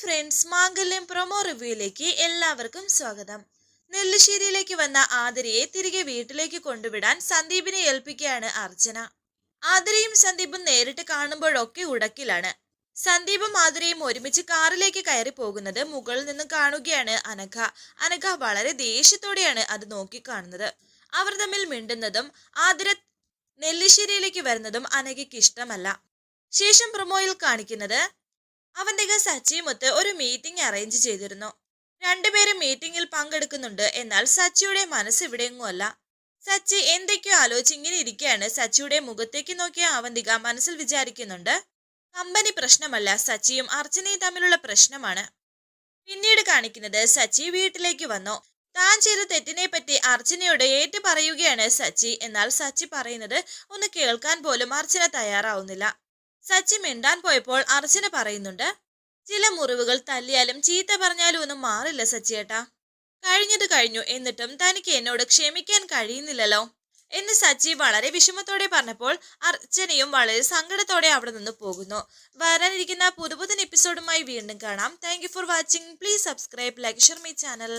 Friends മാംഗല്യം promo റിവ്യൂയിലേക്ക് എല്ലാവർക്കും സ്വാഗതം. നെല്ലിശ്ശേരിയിലേക്ക് വന്ന ആതിരയെ തിരികെ വീട്ടിലേക്ക് കൊണ്ടുവിടാൻ സന്ദീപിനെ ഏൽപ്പിക്കുകയാണ് അർച്ചന. ആതിരയും സന്ദീപും നേരിട്ട് കാണുമ്പോഴൊക്കെ ഉടക്കിലാണ്. സന്ദീപും ആതിരയും ഒരുമിച്ച് കാറിലേക്ക് കയറി പോകുന്നത് മുകളിൽ നിന്ന് കാണുകയാണ് അനഘ. അനഘ വളരെ ദേഷ്യത്തോടെയാണ് അത് നോക്കിക്കാണുന്നത്. അവർ തമ്മിൽ മിണ്ടുന്നതും ആതിര നെല്ലിശ്ശേരിയിലേക്ക് വരുന്നതും അനഘയ്ക്ക് ഇഷ്ടമല്ല. ശേഷം പ്രൊമോയിൽ കാണിക്കുന്നത് അവന്റെ സച്ചിയുമൊത്ത് ഒരു മീറ്റിംഗ് അറേഞ്ച് ചെയ്തിരുന്നു. രണ്ടുപേരും മീറ്റിംഗിൽ പങ്കെടുക്കുന്നുണ്ട്. എന്നാൽ സച്ചിയുടെ മനസ്സ് ഇവിടെയെങ്ങുമല്ല സച്ചി എന്തൊക്കെയോ ആലോചിച്ച് ഇങ്ങനെ ഇരിക്കുകയാണ് സച്ചിയുടെ മുഖത്തേക്ക് നോക്കിയ അവന്തിക മനസ്സിൽ വിചാരിക്കുന്നുണ്ട് കമ്പനി പ്രശ്നമല്ല സച്ചിയും അർച്ചനയും തമ്മിലുള്ള പ്രശ്നമാണ്. പിന്നീട് കാണിക്കുന്നത് സച്ചി വീട്ടിലേക്ക് വന്നു. താൻ ചെയ്ത തെറ്റിനെ പറ്റി അർച്ചനയോട് ഏറ്റു പറയുകയാണ് സച്ചി. എന്നാൽ സച്ചി പറയുന്നത് ഒന്ന് കേൾക്കാൻ പോലും അർച്ചന തയ്യാറാവുന്നില്ല. സച്ചി മിണ്ടാൻ പോയപ്പോൾ അർച്ചന പറയുന്നുണ്ട് ചില മുറിവുകൾ തല്ലിയാലും ചീത്ത പറഞ്ഞാലും ഒന്നും മാറില്ല സച്ചിയേട്ടാ. കഴിഞ്ഞത് കഴിഞ്ഞു എന്നിട്ടും തനിക്ക് എന്നോട് ക്ഷമിക്കാൻ കഴിയുന്നില്ലല്ലോ. എന്ന് സച്ചി വളരെ വിഷമത്തോടെ പറഞ്ഞപ്പോൾ അർച്ചനയും വളരെ സങ്കടത്തോടെ അവിടെ നിന്ന് പോകുന്നു. വരാനിരിക്കുന്ന പുതുപുതൻ എപ്പിസോഡുമായി വീണ്ടും കാണാം. Thank for watching please subscribe like share my channel